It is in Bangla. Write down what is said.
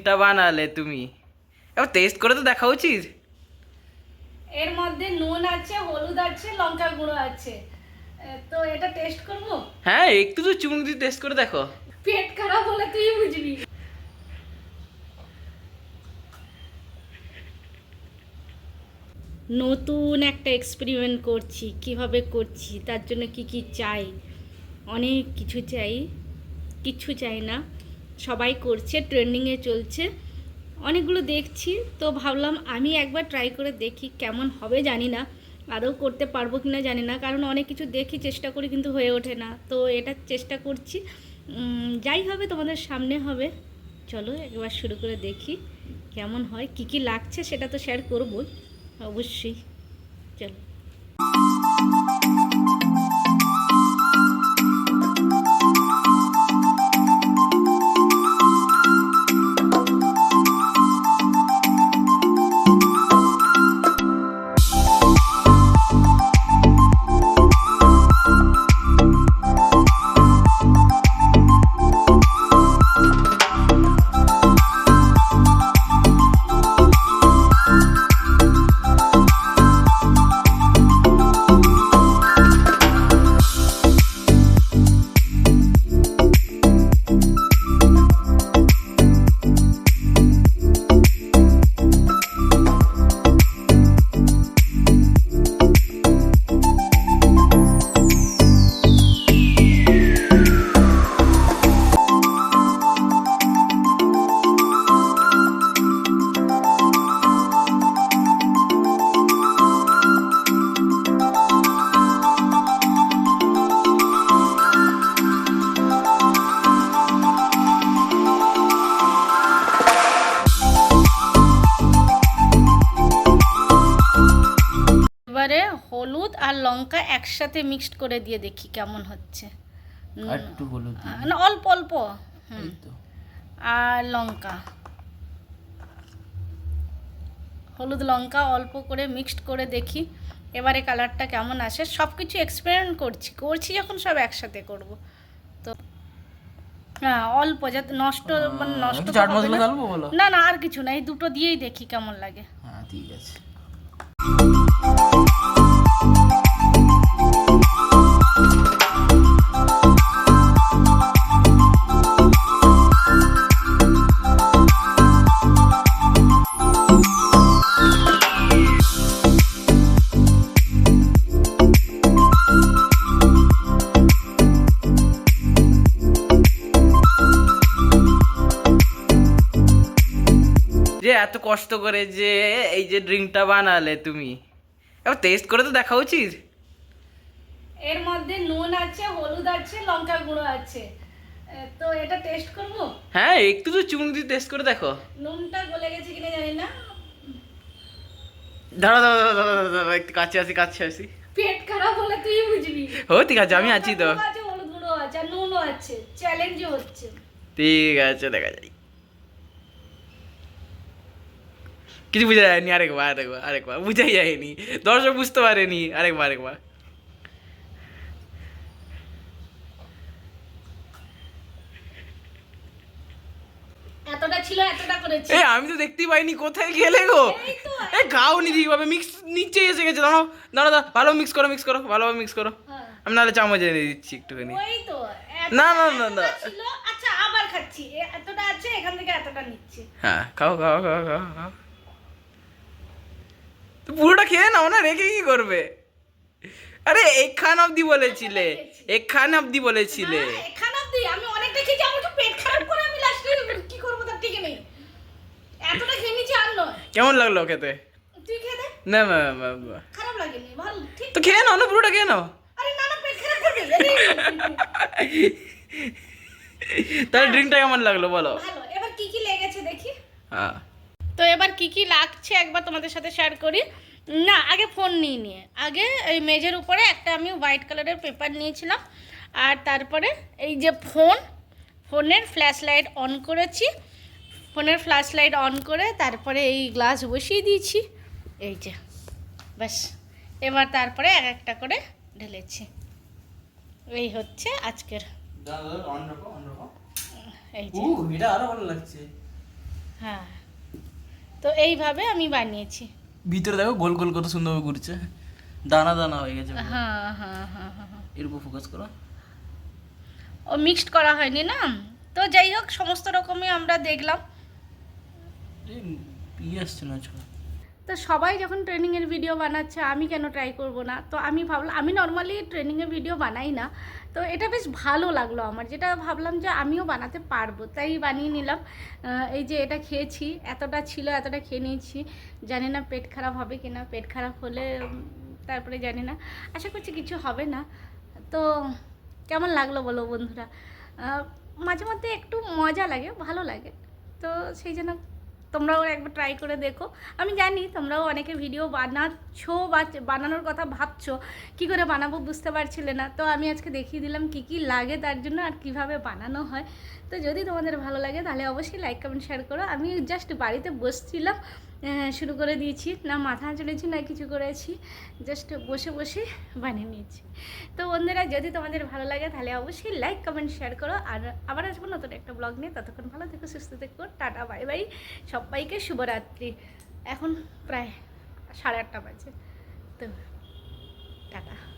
ড্রিঙ্কটা বানালে তুমি। এবার টেস্ট করে তো দেখা উচিত এর মধ্যে নুন আছে হলুদ আছে লঙ্কা গুঁড়ো আছে। তো এটা টেস্ট করব? হ্যাঁ একটু তো চুমুক দিয়ে টেস্ট করে দেখো। পেট খারাপ হলে তুই বুঝবি। নতুন একটা এক্সপেরিমেন্ট করছি কীভাবে করছি তার জন্য কি কি চাই? অনেক কিছু চাই কিছু চাই না। সবাই করছে ট্রেন্ডিংয়ে চলছে। অনেকগুলো দেখছি, তো ভাবলাম আমি একবার ট্রাই করে দেখি কেমন হবে, জানি না। আরও করতে পারব কি না জানি না, কারণ অনেক কিছু দেখি, চেষ্টা করি কিন্তু হয়ে ওঠে না। তো এটা চেষ্টা করছি। যাই হবে, তোমাদের সামনে হবে। চলো একবার শুরু করে দেখি কেমন হয়, কি কি লাগছে সেটা তো শেয়ার করবই, অবশ্যই। চলো। লঙ্কা একসাথে মিক্সড করে দিয়ে দেখি কেমন হচ্ছে। একটু হলুদ না অল্প অল্প। আর লঙ্কা। হলুদ লঙ্কা অল্প করে মিক্সড করে দেখি। এবারে কালারটা কেমন আসে। সব কিছু এক্সপেরিমেন্ট করছি। করছি যখন সব একসাথে করব। তো হ্যাঁ অল্প যাতে নষ্ট মানে নষ্ট। না না আর কিছু না। এই দুটো দিয়েই দেখি কেমন লাগে। হ্যাঁ ঠিক আছে। যে এত কষ্ট করে যে এই যে ড্রিঙ্কটা বানালে তুমি? এবার টেস্ট করে তো দেখা উচিত। এর মধ্যে নুন আছে হলুদ আছে লঙ্কা গুঁড়ো আছে। তো এটা টেস্ট করব? হ্যাঁ একটু তো চুমুক দিয়ে টেস্ট করে দেখো। নুনটা গলে গেছে কিনা জানি না। দাঁড়া দাঁড়া দাঁড়া দাঁড়া একটু কাছে আসি কাছে আসি। পেট খারাপ হলে তুই বুঝবি। ও ঠিক আছে আমি আছি তো। হলুদ গুঁড়ো আছে নুনও আছে। চ্যালেঞ্জও হচ্ছে। ঠিক আছে দেখা যাই কিছু বোঝা যায়নি আরেকবার আরেকবার আরেকবার বুঝাই যায়নি দর্শক বুঝতে পারেনি আরেকবার আরেকবার আমি তো দেখতেই পাইনি কোথায় গেলে গো? এ গাও নি ঠিকভাবে মিক্স নিচে এসে গেছে। দাঁড়াও দাঁড়াও দাঁড়াও ভালো মিক্স করো মিক্স করো ভালোভাবে মিক্স করো। হ্যাঁ, আমি নাহলে চামচ এনে দিচ্ছি একটুখানি। না, না, না, না। আচ্ছা আবার খাচ্ছি। এতটা আছে এখান থেকে এতটা নিচ্ছি। হ্যাঁ খাও খাও খাও খাও খাও। খেয়ে নাও না রেখে কি করবে? আরে এখান অবধি বলেছিলে। এখান অবধি বলেছিলে। এখানে অব্দি আমি অনেকটা খেয়েছি আমার তো পেট খারাপ করে আমি লাস্টে কি করব তার ঠিক নেই। এতটা খেয়ে নিচ্ছি আর নয়। কেমন লাগল খেতে? তুই দে। না না না, না। খারাপ লাগেনি ভালো ঠিক। তো খেয়ে নাও না পুরোটা খেয়ে নাও। আরে না না পেট খারাপ করবে তাহলে ড্রিঙ্কটা কেমন লাগল বলো? ভালো এবার কি কি লেগেছে দেখি। হ্যাঁ তো এবার কি কি লাগছে একবার তোমাদের সাথে শেয়ার করি। না আগে ফোন নিয়ে নিয়ে। আগে এই মেজের উপরে একটা আমি হোয়াইট কালারের পেপার নিয়েছিলাম আর তারপরে এই যে ফোন ফোনের ফ্ল্যাশ লাইট অন করেছি। ফোনের ফ্ল্যাশ লাইট অন করে তারপরে এই গ্লাস বসিয়ে দিয়েছি। এই যে ব্যাস। এবার তারপরে এক একটা করে ঢেলেছি। এই হচ্ছে আজকের। এই যে। হ্যাঁ। তো এইভাবে আমি বানিয়েছি। ভিতরে দেখো গোল গোল কত সুন্দর ঘুরছে। দানা দানা হয়ে গেছে। হ্যাঁ হ্যাঁ হ্যাঁ। এর উপর ফোকাস করো। ও মিক্সড করা হয়নি না? তো যাই হোক সমস্ত রকমই আমরা দেখলাম। এই ইয়ে আসছে না আজকাল তো সবাই যখন ট্রেনিংয়ের ভিডিও বানাচ্ছে, আমি কেন ট্রাই করব না? তো আমি ভাবলাম, আমি নর্মালি ট্রেনিংয়ের ভিডিও বানাই না। তো এটা বেশ ভালো লাগল আমার, যেটা ভাবলাম যে আমিও বানাতে পারব। তাই বানিয়ে নিলাম। এই যে এটা খেয়েছি, এতটা ছিল, এতটা খেয়ে নিয়েছি। জানি না পেট খারাপ হবে কি না পেট খারাপ হলে তারপরে জানি না। আশা করছি কিছু হবে না। তো কেমন লাগল বলো বন্ধুরা? মাঝে মধ্যে একটু মজা লাগে, ভালো লাগে। তো সেই জন্য তোমরাও একবার ট্রাই করে দেখো। আমি জানি তোমরাও অনেকে ভিডিও বানাচ্ছ বা বানানোর কথা ভাবছ, কি করে বানাবো বুঝতে পারছিলে না। তো আমি আজকে দেখিয়ে দিলাম কি কি লাগে তার জন্য আর কীভাবে বানানো হয়। তো যদি তোমাদের ভালো লাগে তাহলে অবশ্যই লাইক কমেন্ট শেয়ার করো। আমি জাস্ট বাড়িতে বসছিলাম। শুরু করে দিয়েছি। না, মাথা চলেছি না কিছু করেছি। জাস্ট বসে বসে বানিয়ে নিয়েছি। তো বন্ধুরা, যদি তোমাদের ভালো লাগে, তাহলে অবশ্যই লাইক কমেন্ট শেয়ার করো। আর আবার আসব নতুন একটা ব্লগ নিয়ে। ততক্ষণ ভালো থেকো, সুস্থ থেকো। টাটা বাই বাই সবাইকে শুভরাত্রি। এখন প্রায় সাড়ে আটটা বাজে। তো টাটা।